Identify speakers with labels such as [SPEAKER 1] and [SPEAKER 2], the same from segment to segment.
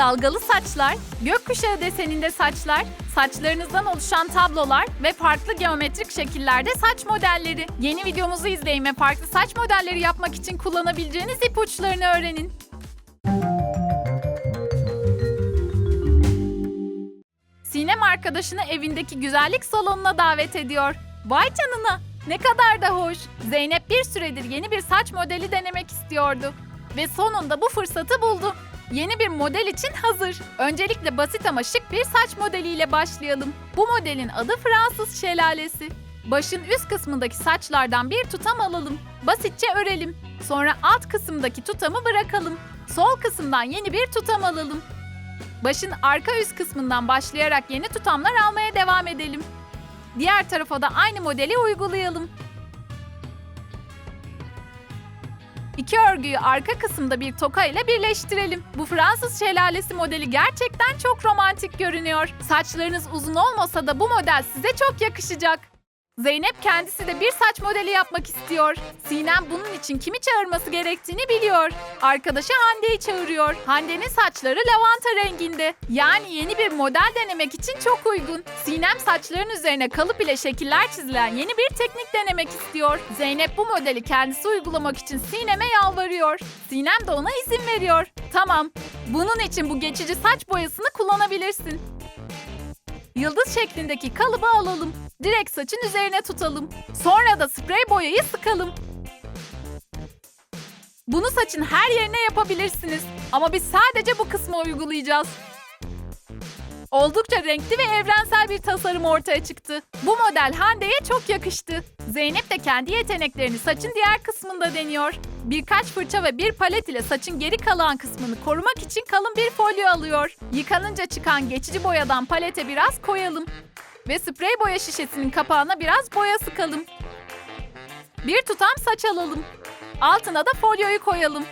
[SPEAKER 1] dalgalı saçlar, gökkuşağı deseninde saçlar, saçlarınızdan oluşan tablolar ve farklı geometrik şekillerde saç modelleri. Yeni videomuzu izleyin ve farklı saç modelleri yapmak için kullanabileceğiniz ipuçlarını öğrenin. Sinem arkadaşını evindeki güzellik salonuna davet ediyor. Vay canına! Ne kadar da hoş. Zeynep bir süredir yeni bir saç modeli denemek istiyordu. Ve sonunda bu fırsatı buldu. Yeni bir model için hazır. Öncelikle basit ama şık bir saç modeliyle başlayalım. Bu modelin adı Fransız şelalesi. Başın üst kısmındaki saçlardan bir tutam alalım. Basitçe örelim. Sonra alt kısımdaki tutamı bırakalım. Sol kısımdan yeni bir tutam alalım. Başın arka üst kısmından başlayarak yeni tutamlar almaya devam edelim. Diğer tarafa da aynı modeli uygulayalım. İki örgüyü arka kısımda bir toka ile birleştirelim. Bu Fransız şelalesi modeli gerçekten çok romantik görünüyor. Saçlarınız uzun olmasa da bu model size çok yakışacak. Zeynep kendisi de bir saç modeli yapmak istiyor. Sinem bunun için kimi çağırması gerektiğini biliyor. Arkadaşı Hande'yi çağırıyor. Hande'nin saçları lavanta renginde. Yani yeni bir model denemek için çok uygun. Sinem saçların üzerine kalıp ile şekiller çizilen yeni bir teknik denemek istiyor. Zeynep bu modeli kendisi uygulamak için Sinem'e yalvarıyor. Sinem de ona izin veriyor. Tamam, bunun için bu geçici saç boyasını kullanabilirsin. Yıldız şeklindeki kalıbı alalım. Direkt saçın üzerine tutalım. Sonra da sprey boyayı sıkalım. Bunu saçın her yerine yapabilirsiniz. Ama biz sadece bu kısmı uygulayacağız. Oldukça renkli ve evrensel bir tasarım ortaya çıktı. Bu model Hande'ye çok yakıştı. Zeynep de kendi yeteneklerini saçın diğer kısmında deniyor. Birkaç fırça ve bir palet ile saçın geri kalan kısmını korumak için kalın bir folyo alıyor. Yıkanınca çıkan geçici boyadan palete biraz koyalım. Ve sprey boya şişesinin kapağına biraz boya sıkalım. Bir tutam saç alalım. Altına da folyoyu koyalım.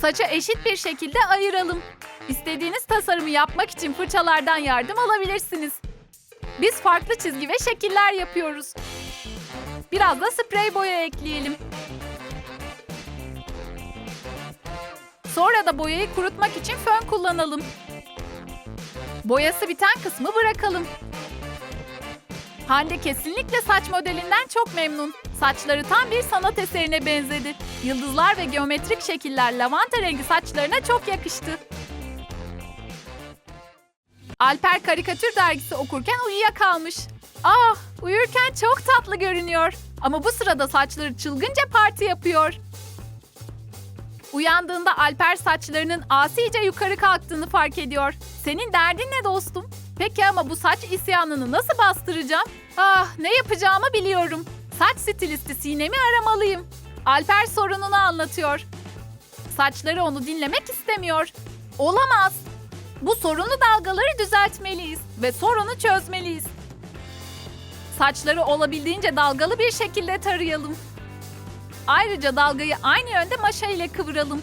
[SPEAKER 1] Saça eşit bir şekilde ayıralım. İstediğiniz tasarımı yapmak için fırçalardan yardım alabilirsiniz. Biz farklı çizgi ve şekiller yapıyoruz. Biraz da sprey boya ekleyelim. Sonra da boyayı kurutmak için fön kullanalım. Boyası biten kısmı bırakalım. Hande kesinlikle saç modelinden çok memnun. Saçları tam bir sanat eserine benzedi. Yıldızlar ve geometrik şekiller lavanta rengi saçlarına çok yakıştı. Alper karikatür dergisi okurken uyuyakalmış. Ah, uyurken çok tatlı görünüyor. Ama bu sırada saçları çılgınca parti yapıyor. Uyandığında Alper saçlarının asice yukarı kalktığını fark ediyor. Senin derdin ne dostum? Peki ama bu saç isyanını nasıl bastıracağım? Ah, ne yapacağımı biliyorum. Saç stilisti Sinem'i aramalıyım. Alper sorununu anlatıyor. Saçları onu dinlemek istemiyor. Olamaz. Bu sorunlu dalgaları düzeltmeliyiz ve sorunu çözmeliyiz. Saçları olabildiğince dalgalı bir şekilde tarayalım. Ayrıca dalgayı aynı yönde maşa ile kıvıralım.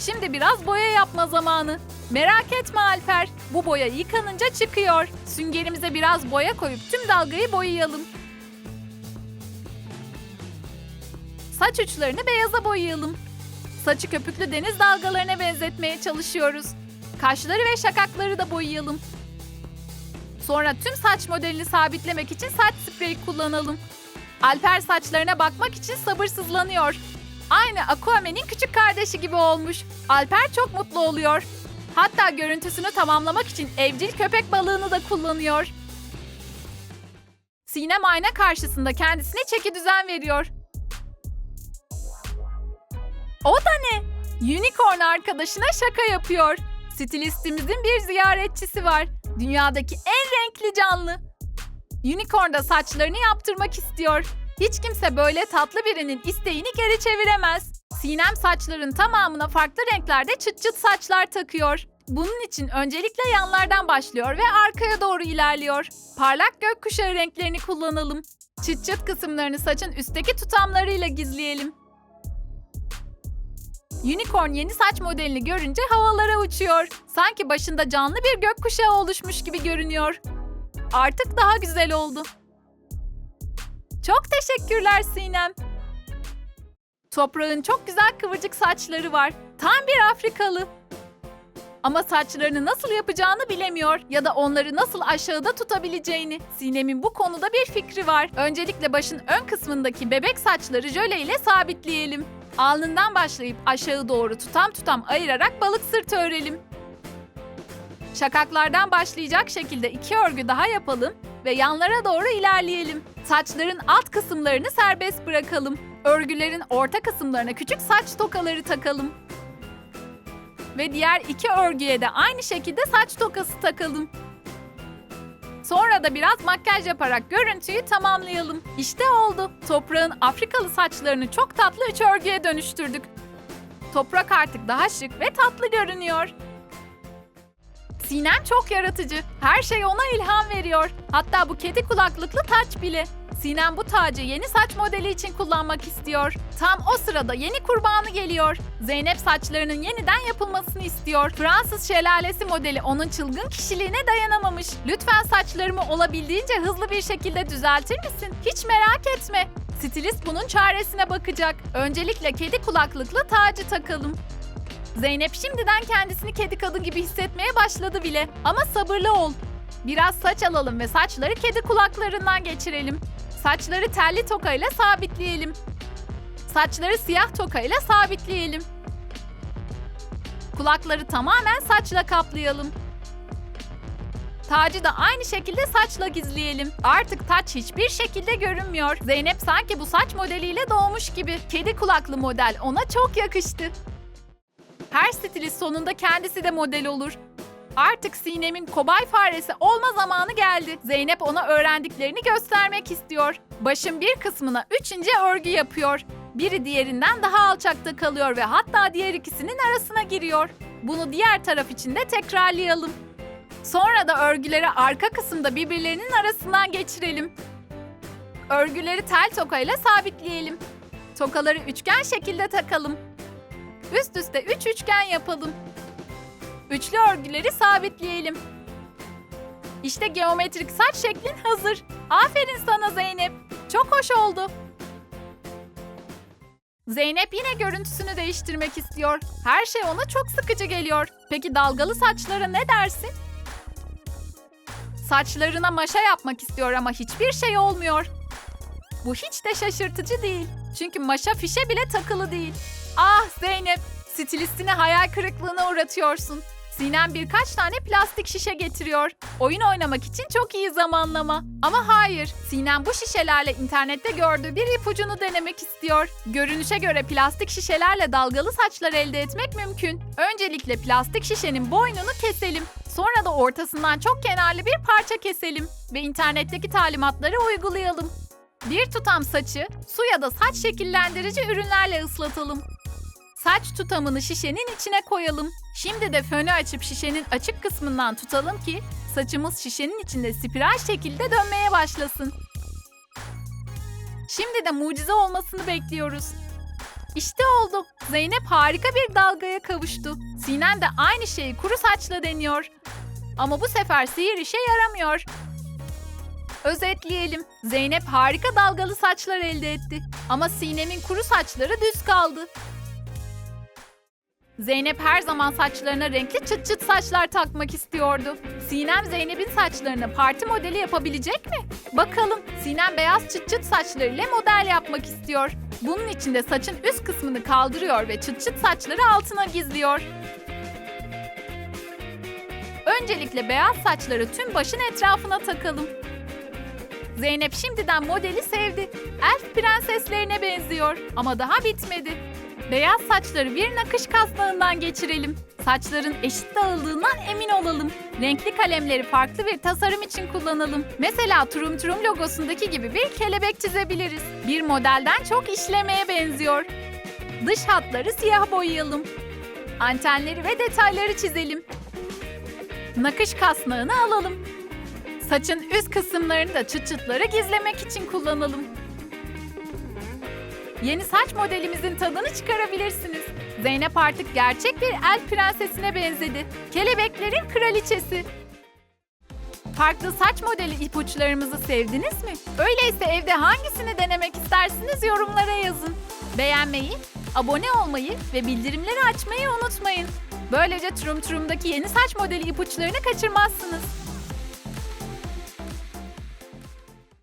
[SPEAKER 1] Şimdi biraz boya yapma zamanı. Merak etme Alper, bu boya yıkanınca çıkıyor. Süngerimize biraz boya koyup tüm dalgayı boyayalım. Saç uçlarını beyaza boyayalım. Saçı köpüklü deniz dalgalarına benzetmeye çalışıyoruz. Kaşları ve şakakları da boyayalım. Sonra tüm saç modelini sabitlemek için saç spreyi kullanalım. Alper saçlarına bakmak için sabırsızlanıyor. Aynı Aquaman'in küçük kardeşi gibi olmuş. Alper çok mutlu oluyor. Hatta görüntüsünü tamamlamak için evcil köpek balığını da kullanıyor. Sinem ayna karşısında kendisine çeki düzen veriyor. O da ne? Unicorn arkadaşına şaka yapıyor. Stilistimizin bir ziyaretçisi var. Dünyadaki en renkli canlı. Unicorn da saçlarını yaptırmak istiyor. Hiç kimse böyle tatlı birinin isteğini geri çeviremez. Sinem saçların tamamına farklı renklerde çıt çıt saçlar takıyor. Bunun için öncelikle yanlardan başlıyor ve arkaya doğru ilerliyor. Parlak gökkuşağı renklerini kullanalım. Çıt çıt kısımlarını saçın üstteki tutamlarıyla gizleyelim. Unicorn yeni saç modelini görünce havalara uçuyor. Sanki başında canlı bir gökkuşağı oluşmuş gibi görünüyor. Artık daha güzel oldu. Çok teşekkürler Sinem. Toprağın çok güzel kıvırcık saçları var. Tam bir Afrikalı. Ama saçlarını nasıl yapacağını bilemiyor ya da onları nasıl aşağıda tutabileceğini. Sinem'in bu konuda bir fikri var. Öncelikle başın ön kısmındaki bebek saçları jöle ile sabitleyelim. Alnından başlayıp aşağı doğru tutam tutam ayırarak balık sırtı örelim. Şakaklardan başlayacak şekilde iki örgü daha yapalım ve yanlara doğru ilerleyelim. Saçların alt kısımlarını serbest bırakalım. Örgülerin orta kısımlarına küçük saç tokaları takalım. Ve diğer iki örgüye de aynı şekilde saç tokası takalım. Sonra da biraz makyaj yaparak görüntüyü tamamlayalım. İşte oldu. Toprağın Afrikalı saçlarını çok tatlı üç örgüye dönüştürdük. Toprak artık daha şık ve tatlı görünüyor. Sinem çok yaratıcı. Her şey ona ilham veriyor. Hatta bu kedi kulaklıklı taç bile. Sinem bu tacı yeni saç modeli için kullanmak istiyor. Tam o sırada yeni kurbanı geliyor. Zeynep saçlarının yeniden yapılmasını istiyor. Fransız şelalesi modeli onun çılgın kişiliğine dayanamamış. Lütfen saçlarımı olabildiğince hızlı bir şekilde düzeltir misin? Hiç merak etme. Stilist bunun çaresine bakacak. Öncelikle kedi kulaklıklı tacı takalım. Zeynep şimdiden kendisini kedi kadın gibi hissetmeye başladı bile. Ama sabırlı ol. Biraz saç alalım ve saçları kedi kulaklarından geçirelim. Saçları telli tokayla sabitleyelim. Saçları siyah tokayla sabitleyelim. Kulakları tamamen saçla kaplayalım. Tacı da aynı şekilde saçla gizleyelim. Artık taç hiçbir şekilde görünmüyor. Zeynep sanki bu saç modeliyle doğmuş gibi. Kedi kulaklı model ona çok yakıştı. Her stilist sonunda kendisi de model olur. Artık Sinem'in kobay faresi olma zamanı geldi. Zeynep ona öğrendiklerini göstermek istiyor. Başın bir kısmına üçüncü örgü yapıyor. Biri diğerinden daha alçakta kalıyor ve hatta diğer ikisinin arasına giriyor. Bunu diğer taraf için de tekrarlayalım. Sonra da örgüleri arka kısımda birbirlerinin arasından geçirelim. Örgüleri tel tokayla sabitleyelim. Tokaları üçgen şekilde takalım. Üst üste üç üçgen yapalım. Üçlü örgüleri sabitleyelim. İşte geometrik saç şeklin hazır. Aferin sana Zeynep. Çok hoş oldu. Zeynep yine görüntüsünü değiştirmek istiyor. Her şey ona çok sıkıcı geliyor. Peki dalgalı saçlara ne dersin? Saçlarına maşa yapmak istiyor ama hiçbir şey olmuyor. Bu hiç de şaşırtıcı değil. Çünkü maşa fişe bile takılı değil. Ah Zeynep, stilistini hayal kırıklığına uğratıyorsun. Sinem birkaç tane plastik şişe getiriyor. Oyun oynamak için çok iyi zamanlama. Ama hayır, Sinem bu şişelerle internette gördüğü bir ipucunu denemek istiyor. Görünüşe göre plastik şişelerle dalgalı saçlar elde etmek mümkün. Öncelikle plastik şişenin boynunu keselim. Sonra da ortasından çok kenarlı bir parça keselim. Ve internetteki talimatları uygulayalım. Bir tutam saçı su ya da saç şekillendirici ürünlerle ıslatalım. Saç tutamını şişenin içine koyalım. Şimdi de fönü açıp şişenin açık kısmından tutalım ki saçımız şişenin içinde spiral şekilde dönmeye başlasın. Şimdi de mucize olmasını bekliyoruz. İşte oldu. Zeynep harika bir dalgaya kavuştu. Sinem de aynı şeyi kuru saçla deniyor. Ama bu sefer sihir işe yaramıyor. Özetleyelim. Zeynep harika dalgalı saçlar elde etti. Ama Sinem'in kuru saçları düz kaldı. Zeynep her zaman saçlarına renkli çıt çıt saçlar takmak istiyordu. Sinem Zeynep'in saçlarını parti modeli yapabilecek mi? Bakalım. Sinem beyaz çıt çıt saçlarıyla model yapmak istiyor. Bunun için de saçın üst kısmını kaldırıyor ve çıt çıt saçları altına gizliyor. Öncelikle beyaz saçları tüm başın etrafına takalım. Zeynep şimdiden modeli sevdi. Elf prenseslerine benziyor ama daha bitmedi. Beyaz saçları bir nakış kasnağından geçirelim. Saçların eşit dağıldığından emin olalım. Renkli kalemleri farklı bir tasarım için kullanalım. Mesela Turum Turum logosundaki gibi bir kelebek çizebiliriz. Bir modelden çok işlemeye benziyor. Dış hatları siyah boyayalım. Antenleri ve detayları çizelim. Nakış kasnağını alalım. Saçın üst kısımlarını da çıt çıtları gizlemek için kullanalım. Yeni saç modelimizin tadını çıkarabilirsiniz. Zeynep artık gerçek bir el prensesine benzedi. Kelebeklerin kraliçesi. Farklı saç modeli ipuçlarımızı sevdiniz mi? Öyleyse evde hangisini denemek istersiniz yorumlara yazın. Beğenmeyi, abone olmayı ve bildirimleri açmayı unutmayın. Böylece Trum Trum'daki yeni saç modeli ipuçlarını kaçırmazsınız.